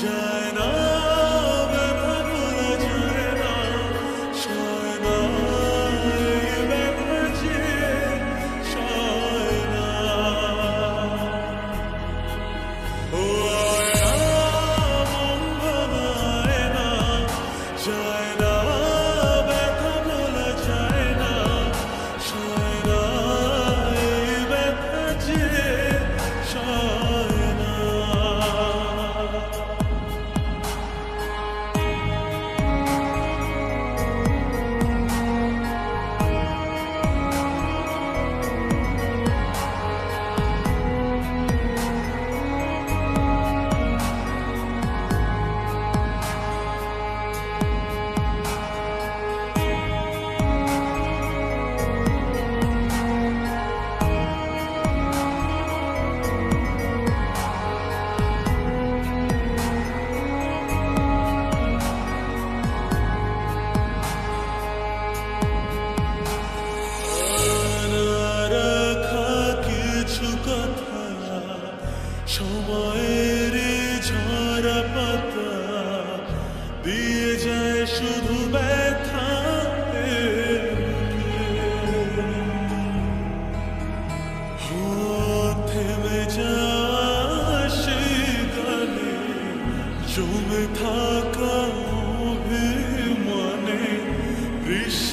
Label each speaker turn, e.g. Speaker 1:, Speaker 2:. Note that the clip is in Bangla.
Speaker 1: Just সময়ের ঝরা পাতা দিয়ে যায় শুধু ব্যথা থেমে যাসে গানে জমে থাকা মনে দৃশ্য